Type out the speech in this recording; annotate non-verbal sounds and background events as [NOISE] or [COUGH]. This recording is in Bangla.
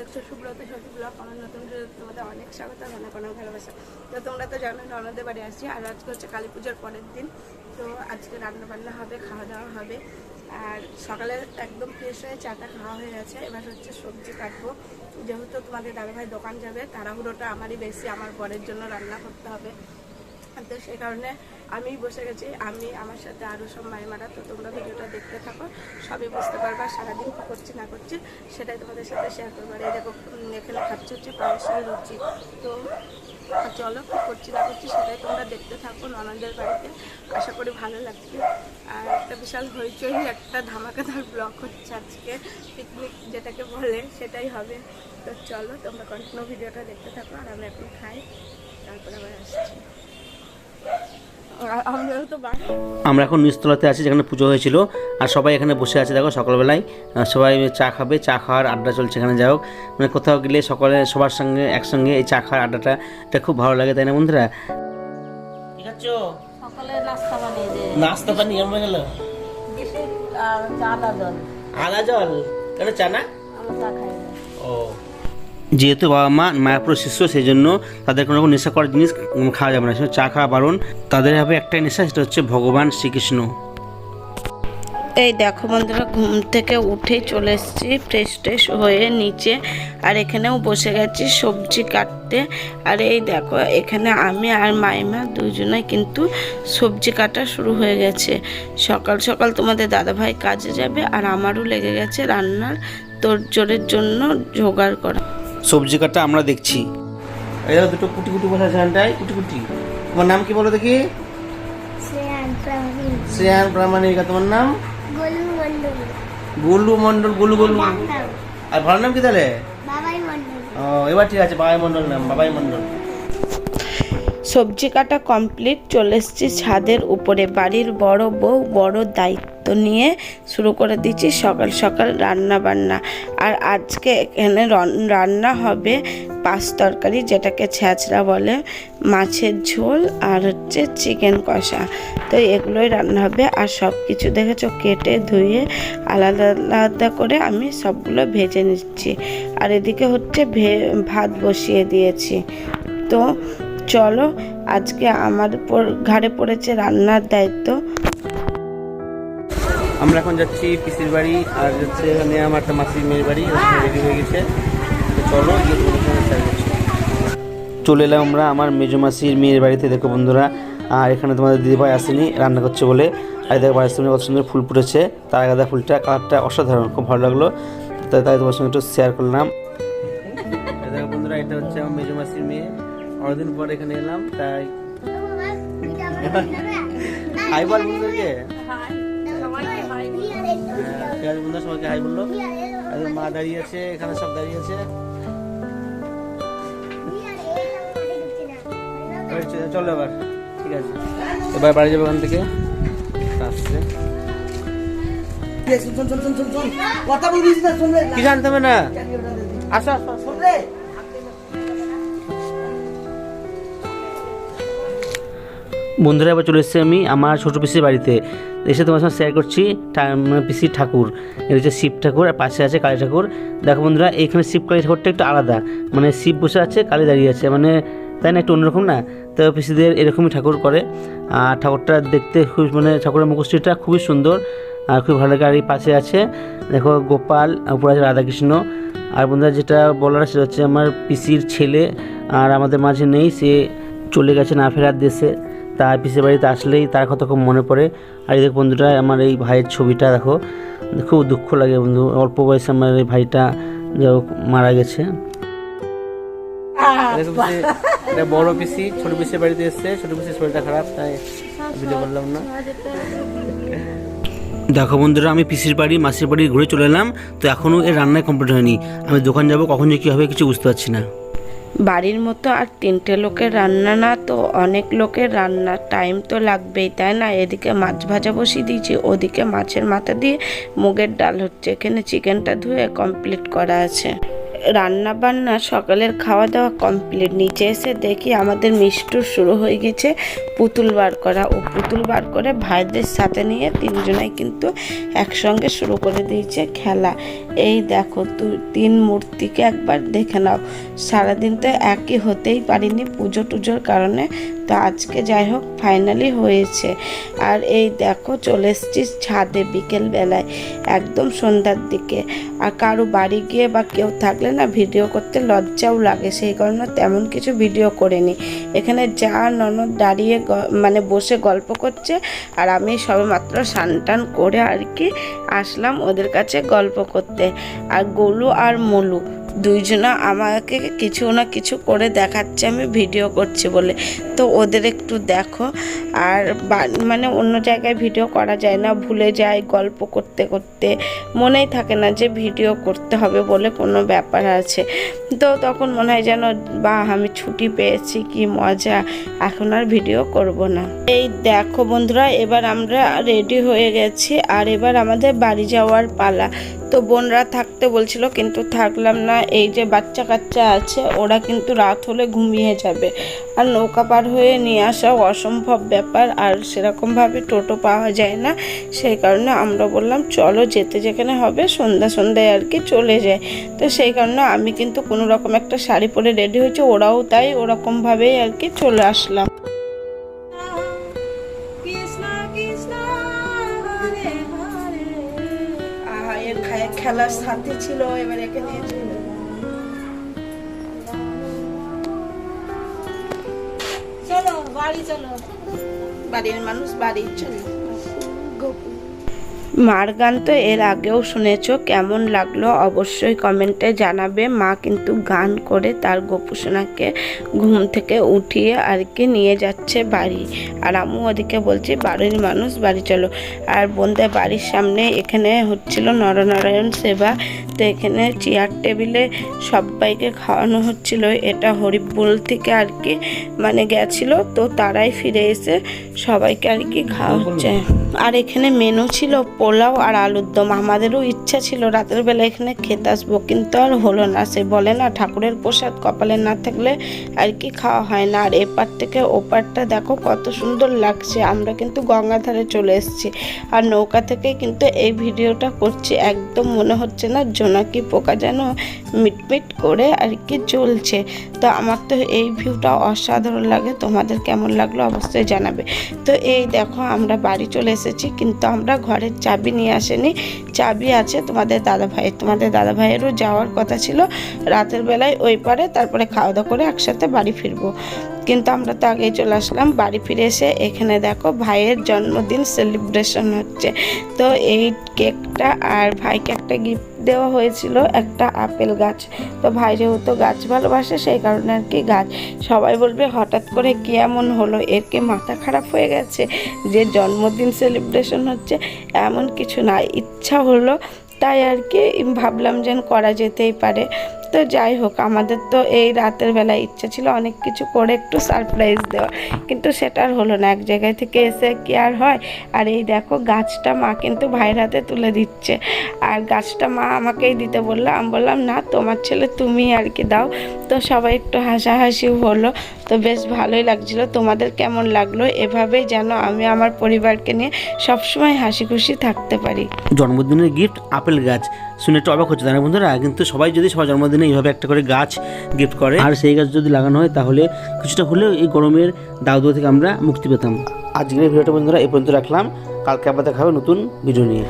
দেখছ সুব্রত সখী ব্লগ, আমার নতুন তোমাদের অনেক স্বাগত, অনেক অনেক ভালোবাসা। তো তোমরা তো জানো, ননদের বাড়ি আসছি, আর আজকে হচ্ছে কালী পুজোর পরের দিন। তো আজকে রান্না বান্না হবে, খাওয়া দাওয়া হবে। আর সকালে একদম ফ্রেশ হয়ে চাটা খাওয়া হয়ে গেছে, এবার হচ্ছে সবজি কাটবো। যেহেতু তোমাদের দাদাভাই দোকান যাবে, তাড়াহুড়োটা আমারই বেশি, আমার বরের জন্য রান্না করতে হবে। তো সেই কারণে আমি বসে গেছি, আমি, আমার সাথে আরও সব মায়েমারা তো তোমরা ভিডিওটা দেখতে থাকো, সবই বুঝতে পারবা, সারাদিন কী করছি, না করছি, সেটাই তোমাদের সাথে শেয়ার করব। আর এই দেখো এখানে খাচ্ছি হচ্ছে পায়েসের রুচি তো চলো কী করছি, না করছি, সেটাই তোমরা দেখতে থাকো ননদের বাড়িতে। আশা করি ভালো লাগছে আর একটা বিশাল হইচই, একটা ধামাকাদার ব্লগ হচ্ছে আজকে। পিকনিক যেটাকে বলে, সেটাই হবে। তো চলো, তোমরা কন্টিনিউ ভিডিওটা দেখতে থাকো, আর আমরা এখন খাই, তারপরে আবার আসছি। আমরা এখন নিচতলাতে আছি যেখানে পুজো হয়েছিল আর সবাই এখানে বসে আছে দেখো সকালবেলায়। সবাই চা খাবে চা খাওয়ার আড্ডা চলছে এখানে যাই হোক। মানে কোথাও গেলে সকালে সবার সঙ্গে একসঙ্গে এই চা খাওয়ার আড্ডাটা এটা খুব ভালো লাগে তাই না বন্ধুরা? নাস্তা বানিয়ে পানি গেল আদা জল। আদা জল? কেন চা না? আমরা চা খাই। না ও। যেহেতু বাবা মা মায়াপুর শিষ্য, সেই জন্য তাদের কোনো রকম নেশা করার জিনিস খাওয়া যাবে না। সেটা চা খাওয়া বারণ। তাদের হবে একটাই নেশা, সেটা হচ্ছে ভগবান শ্রীকৃষ্ণ। এই দেখো বন্ধুরা, ঘুম থেকে উঠেই চলে এসেছি ফ্রেশ ট্রেশ হয়ে নিচে। আর এখানেও বসে গেছি সবজি কাটতে। আর এই দেখো, এখানে আমি আর মাইমা দুজনে কিন্তু সবজি কাটা শুরু হয়ে গেছে। সকাল সকাল তোমাদের দাদাভাই কাজে যাবে আর আমারও লেগে গেছে রান্নার তোড়জোড়ের জন্য জোগাড় করা। সবজি কাটা আমরা দেখছি। এই দেখো দুটো কুটি কুটি বসে আছে এখানটায় কুটি কুটি। তোমার নাম কি বলো দেখি? শ্রেয়ান প্রামাণিকা। তোমার নাম? গোলু মন্ডল গুলু মন্ডল গুলু গুলু আর ভালো নাম কি তাহলে? ও এবার ঠিক আছে বাবাই মন্ডল নাম বাবাই মন্ডল সবজি কাটা কমপ্লিট চলে এসেছি ছাদের উপরে। বাড়ির বড় বউ বড় দায়িত্ব। নিয়ে শুরু করে দিচ্ছি সকাল সকাল রান্না বান্না। আর আজকে এখানে রান্না হবে পাঁচ তরকারি যেটাকে ছ্যাঁচড়া বলে, মাছের ঝোল আর হচ্ছে চিকেন কষা। তো এগুলোই রান্না হবে আর সব কিছু দেখেছ কেটে ধুয়ে আলাদা আলাদা করে আমি সবগুলো ভেজে নিচ্ছি। আর এদিকে হচ্ছে ভাত বসিয়ে দিয়েছি। তো চলো আজকে আমার ঘাড়ে পড়েছে রান্নার দায়িত্ব। আমরা এখন যাচ্ছি পিসির বাড়ি আর যাচ্ছে এখানে আমার একটা মাসির মেয়ের বাড়ি রেডি হয়ে গেছে। চলো সঙ্গে। চলে এলাম আমরা আমার মেজো মাসির মেয়ের বাড়িতে দেখো বন্ধুরা। আর এখানে তোমাদের দিদিভাই আসেনি রান্না করছে বলে। আর দেখো বাড়ির সামনে কত সুন্দর ফুল ফুটেছে। তার গাঁদা ফুলটা কালারটা অসাধারণ খুব ভালো লাগল। তাই তাই তোমার সঙ্গে একটু শেয়ার করলাম। এই দেখো বন্ধুরা এটা হচ্ছে আমার মেজো মাসির মেয়ে। অনেকদিন পর এখানে এলাম তাই [LAUGHS] হাই বল বন্ধুদেরকে আছে বন্ধুরা সবাইকে হাই বলল। আর মা দাঁড়িয়ে আছে এখানে সব দাঁড়িয়ে আছে চলো এবার ঠিক আছে। এবার বাড়ি যাব ওখান থেকে। আসছে। কি জানতে হবে না? আসো আসো আসো। বন্ধুরা এবার চলে এসেছি আমি আমার ছোটো পিসির বাড়িতে। এসে তোমার সঙ্গে শেয়ার করছি মানে পিসির ঠাকুর। এটা হচ্ছে শিব ঠাকুর, আর পাশে আছে কালী ঠাকুর। দেখো বন্ধুরা, এইখানে শিব কালী ঠাকুরটা একটু আলাদা। মানে শিব বসে আছে, কালী দাঁড়িয়ে আছে। মানে তাই না, একটু অন্যরকম না? তো পিসিদের এরকমই ঠাকুর করে। আর ঠাকুরটা দেখতে খুব মানে ঠাকুরের মুখশ্রীটা খুবই সুন্দর। আর খুব ভালো লাগে। আর এই পাশে আছে, দেখো গোপাল, উপরে আছে রাধাকৃষ্ণ। আর বন্ধুরা, যেটা বলার সেটা হচ্ছে আমার পিসির ছেলে। আর আমাদের মাঝে নেই, সে চলে গেছে না ফেরার দেশে। তার পিসের বাড়িতে আসলেই তার কথা খুব মনে পড়ে। আর এই দেখো বন্ধুরা আমার এই ভাইয়ের ছবিটা দেখো খুব দুঃখ লাগে বন্ধু। অল্প বয়সে আমার এই ভাইটা যাই হোক মারা গেছে। বড় পিসি ছোট পিসির বাড়িতে এসছে ছোট পিসির শরীরটা খারাপ তাই ভিডিও করলাম না। দেখো বন্ধুরা আমি পিসির বাড়ি মাসির বাড়ি ঘুরে চলে এলাম তো এখনও এর রান্নায় কমপ্লিট হয়নি। আমি দোকান যাব কখন যে কী হবে কিছু বুঝতে পারছি না। বাড়ির মতো আর তিনটে লোকের রান্না না তো অনেক লোকের রান্না। টাইম তো লাগবেই, তাই না? এদিকে মাছ ভাজা বসিয়ে দিয়েছি, ওদিকে মাছের মাথা দিয়ে মুগের ডাল হচ্ছে। এখানে চিকেনটা ধুয়ে কমপ্লিট করা আছে। রান্না বান্না সকালের খাওয়া দাওয়া কমপ্লিট নিচে এসে দেখি আমাদের মিষ্টুর শুরু হয়ে গেছে পুতুল বার করা। ও পুতুল বার করে ভাইদের সাথে নিয়ে তিনজনাই কিন্তু একসঙ্গে শুরু করে দিয়েছে খেলা। এই দেখো তিন মূর্তিকে একবার দেখে নাও। সারাদিন তো একই হতেই পারিনি পুজো টুজোর কারণে তো আজকে যাই হোক ফাইনালি হয়েছে। আর এই দেখো, চলে এসেছি ছাদে বিকেলবেলায় একদম সন্ধ্যার দিকে। আর কারও বাড়ি গিয়ে বা কেউ থাকলে না ভিডিও করতে লজ্জাও লাগে, সেই কারণে তেমন কিছু ভিডিও করিনি। এখানে যা ননদ দাঁড়িয়ে মানে বসে গল্প করছে, আর আমি সবে মাত্র টান করে আর কি আসলাম ওদের কাছে গল্প করতে। আর গোলু আর মলু দুইজনা আমাকে কিছু না কিছু করে দেখাচ্ছে, আমি ভিডিও করছি বলে। তো ওদের একটু দেখো। আর মানে অন্য জায়গায় ভিডিও করা যায় না, ভুলে যায় গল্প করতে করতে। মনেই থাকে না যে ভিডিও করতে হবে বলে কোনো ব্যাপার আছে। তো তখন মনে হয় যেন, বা, আমি ছুটি পেয়েছি, কি মজা। এখন আর ভিডিও করব না। এই দেখো বন্ধুরা, এবার আমরা রেডি হয়ে গেছি। আর এবার আমাদের বাড়ি যাওয়ার পালা। তো বোনরা থাকতে বলছিল কিন্তু থাকলাম না। এই যে বাচ্চা কাচ্চা আছে ওরা কিন্তু রাত হলে ঘুমিয়ে যাবে। আর নৌকা পার হয়ে নিয়ে আসা অসম্ভব ব্যাপার আর সেরকমভাবে টোটো পাওয়া যায় না। সেই কারণে আমরা বললাম চলো যেতে যেখানে হবে সন্ধ্যা সন্ধ্যায় আর কি চলে যায় তো সেই কারণে আমি কিন্তু কোনো রকম একটা শাড়ি পরে রেডি হয়েছি ওরাও তাই ওরকমভাবেই আর কি চলে আসলাম। আহা, এর খায়- খেলার সাথে ছিল এবার গেল। চলো বাড়ি চলো বাড়ির মানুষ বাড়ি চলে মার গান তো এর আগেও শুনেছ, কেমন লাগল অবশ্যই কমেন্টে জানাবে। মা কিন্তু গান করে তার গোপুসোনাকে ঘুম থেকে উঠিয়ে আর কি নিয়ে যাচ্ছে বাড়ি। আর আমু ওদিকে বলছি, বাড়ির মানুষ, বাড়ি চলো। আর বোনদের বাড়ির সামনে এখানে হচ্ছিল নরনারায়ণ সেবা। তো এখানে চেয়ার টেবিলে সবাইকে খাওয়ানো হচ্ছিল। এটা হরিবুল থেকে আর কি মানে গেছিল। তো তারাই ফিরে এসে সবাইকে আর কি খাওয়া হচ্ছে আর এখানে মেনু ছিল পোলাও আর আলুর দম। আমাদেরও ইচ্ছা ছিল রাতের বেলা এখানে খেতে আসব, কিন্তু আর হলো না। সে বলে না, ঠাকুরের প্রসাদ কপালে না থাকলে আর কি খাওয়া হয় না। আর এপার থেকে ওপারটা দেখো কত সুন্দর লাগছে। আমরা কিন্তু গঙ্গাধারে চলে এসেছি। আর নৌকা থেকে কিন্তু এই ভিডিওটা করছি। একদম মনে হচ্ছে না জোনাকি পোকা যেন মিটমিট করে আর কি চলছে তো আমার তো এই ভিউটা অসাধারণ লাগে। তোমাদের কেমন লাগল অবশ্যই জানাবে। তো এই দেখো, আমরা বাড়ি চলে এসেছি। কিন্তু আমরা ঘরের চাবি নিয়ে আসেনি। চাবি আছে তোমাদের দাদা ভাইয়ের তোমাদের দাদা ভাইয়েরও যাওয়ার কথা ছিল রাতের বেলায় ওই পারে, তারপরে খাওয়া দাওয়া করে একসাথে বাড়ি ফিরবো। কিন্তু আমরা তো আগেই চলে আসলাম, বাড়ি ফিরে এসে এখানে দেখো ভাইয়ের জন্মদিন সেলিব্রেশন হচ্ছে। তো এই কেকটা আর ভাইকে একটা গিফট দেওয়া হয়েছিল একটা আপেল গাছ। তো ভাই যেহেতু গাছ ভালোবাসে, সেই কারণে আর কি গাছ। সবাই বলবে, হঠাৎ করে কি এমন হলো? এর কি মাথা খারাপ হয়ে গেছে? যে জন্মদিন সেলিব্রেশন হচ্ছে, এমন কিছু না। ইচ্ছা হলো, তাই আর কি ভাবলাম যেন করা যেতেই পারে। তো যাই হোক, আমাদের তো এই রাতের বেলা ইচ্ছা ছিল অনেক কিছু করে একটু সারপ্রাইজ দেওয়া কিন্তু সেটা আর হলো না, এক জায়গায় থেকে এসে কি আর হয়? আর এই দেখো, গাছটা মা কিন্তু ভাইয়ের হাতে তুলে দিচ্ছে। আর গাছটা মা আমাকেই দিতে বলল। আমি বললাম, না, তোমার ছেলে তুমি আর কি দাও। তো সবাই একটু হাসাহাসি হলো। তো বেশ ভালোই লাগছিল। তোমাদের কেমন লাগল? এভাবেই যেন আমি আমার পরিবারকে নিয়ে সবসময় হাসি খুশি থাকতে পারি। জন্মদিনের গিফট আপেল গাছ। শুনে একটু অবাক হচ্ছে, তাই বন্ধুরা? কিন্তু সবাই যদি সবার জন্মদিনে এইভাবে একটা করে গাছ গিফট করে। আর সেই গাছ যদি লাগানো হয় তাহলে কিছুটা হলেও এই গরমের দাউদুয়া থেকে আমরা মুক্তি পেতাম। আজকের ভিডিওটা বন্ধুরা এই পর্যন্ত রাখলাম। কালকে আবার দেখা হবে নতুন ভিডিও নিয়ে।